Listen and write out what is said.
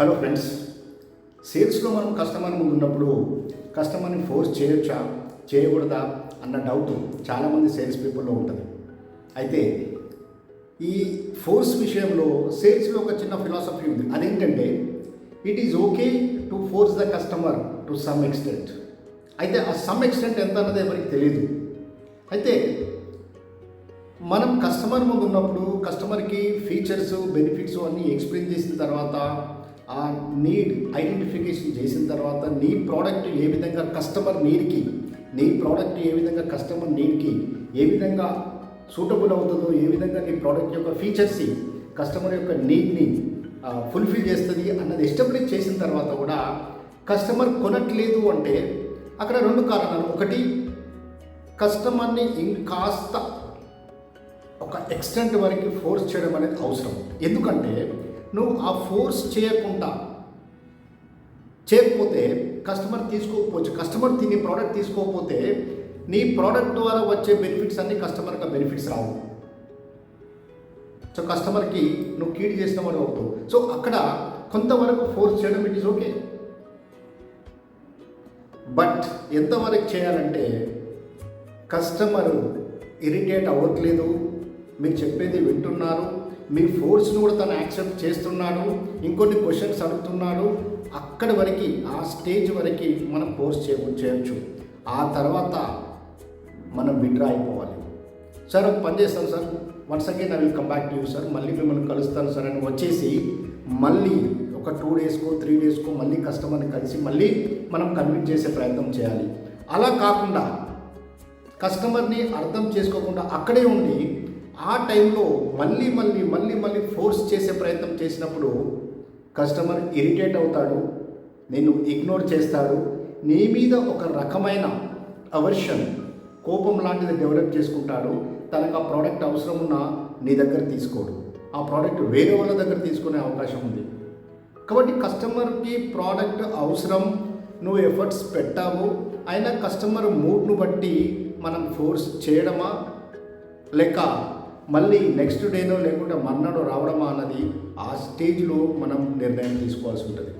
Hello friends సేల్స్లో మనం customer ముందు ఉన్నప్పుడు కస్టమర్ని ఫోర్స్ చేయొచ్చా? చేయకూడదా? అన్న డౌట్ చాలామంది సేల్స్ పీపుల్లో ఉంటుంది. అయితే ఈ ఫోర్స్ విషయంలో సేల్స్లో ఒక చిన్న ఫిలాసఫీ ఉంది. అదేంటంటే it is okay to force the customer to some extent అయితే ఆ సమ్ ఎక్స్టెంట్ ఎంత అన్నది ఎవరికి తెలియదు అయితే మనం కస్టమర్ ముందు ఉన్నప్పుడు కస్టమర్కి ఫీచర్స్ బెనిఫిట్స్ అన్నీ ఎక్స్ప్లెయిన్ చేసిన తర్వాత ఆ నీడ్ ఐడెంటిఫికేషన్ చేసిన తర్వాత నీ ప్రోడక్ట్ ఏ విధంగా కస్టమర్ నీడ్కి నీ ప్రోడక్ట్ ఏ విధంగా కస్టమర్ నీడ్కి ఏ విధంగా సూటబుల్ అవుతుందో ఏ విధంగా నీ ప్రోడక్ట్ యొక్క ఫీచర్స్ని కస్టమర్ యొక్క నీడ్ని ఫుల్ఫిల్ చేస్తుంది అన్నది ఎస్టాబ్లిష్ చేసిన తర్వాత కూడా కస్టమర్ కొనట్లేదు అంటే అక్కడ రెండు కారణాలు. ఒకటి కస్టమర్ని ఇంకాస్త ఒక ఎక్స్టెంట్ వరకు ఫోర్స్ చేయడం అనేది అవసరం. ఎందుకంటే నువ్వు ఆ ఫోర్స్ చేయకుండా చేయకపోతే కస్టమర్ తీసుకోకపోవచ్చు. కస్టమర్ తిని ప్రోడక్ట్ తీసుకోకపోతే నీ ప్రోడక్ట్ ద్వారా వచ్చే బెనిఫిట్స్ అన్ని కస్టమర్కి బెనిఫిట్స్ రావు. సో కస్టమర్కి నువ్వు కీడ్ చేసిన వాడు అవుతావు సో అక్కడ కొంతవరకు ఫోర్స్ చేయడం ఇట్ ఈస్ ఓకే. బట్ ఎంతవరకు చేయాలంటే కస్టమర్ ఇరిటేట్ అవ్వట్లేదు. మీరు చెప్పేది వింటున్నారు. మీ ఫోర్స్ను కూడా తను యాక్సెప్ట్ చేస్తున్నాడు. ఇంకొన్ని క్వశ్చన్స్ అడుగుతున్నాడు. అక్కడి వరకు ఆ స్టేజ్ వరకు మనం కోర్స్ చేయవచ్చు చేయొచ్చు. ఆ తర్వాత మనం విడ్రా అయిపోవాలి. సార్ ఒక పని చేస్తాను sir. Once again I will come back to you sir. మళ్ళీ మిమ్మల్ని కలుస్తాను సార్ అని వచ్చేసి మళ్ళీ ఒక టూ డేస్కో త్రీ డేస్కో మళ్ళీ కస్టమర్ని కలిసి మళ్ళీ మనం కన్విన్స్ చేసే ప్రయత్నం చేయాలి. అలా కాకుండా కస్టమర్ని అర్థం చేసుకోకుండా అక్కడే ఉండి ఆ టైంలో మళ్ళీ మళ్ళీ మళ్ళీ మళ్ళీ ఫోర్స్ చేసే ప్రయత్నం చేసినప్పుడు కస్టమర్ ఇరిటేట్ అవుతాడు నేను ఇగ్నోర్ చేస్తాడు. నీ మీద ఒక రకమైన అవర్షన్ కోపం లాంటిది డెవలప్ చేసుకుంటాడు. తనకు ఆ ప్రోడక్ట్ అవసరం ఉన్నా నీ దగ్గర తీసుకోడు. ఆ ప్రోడక్ట్ వేరే వాళ్ళ దగ్గర తీసుకునే అవకాశం ఉంది. కాబట్టి కస్టమర్కి ప్రోడక్ట్ అవసరం నువ్వు ఎఫర్ట్స్ పెట్టావు. అయినా కస్టమర్ మూడ్ను బట్టి మనం ఫోర్స్ చేయడమా? లేక మళ్ళీ నెక్స్ట్ డేనో లేకుంటే మర్నాడు రావడమా అన్నది ఆ స్టేజ్లో మనం నిర్ణయం తీసుకోవాల్సి ఉంటుంది.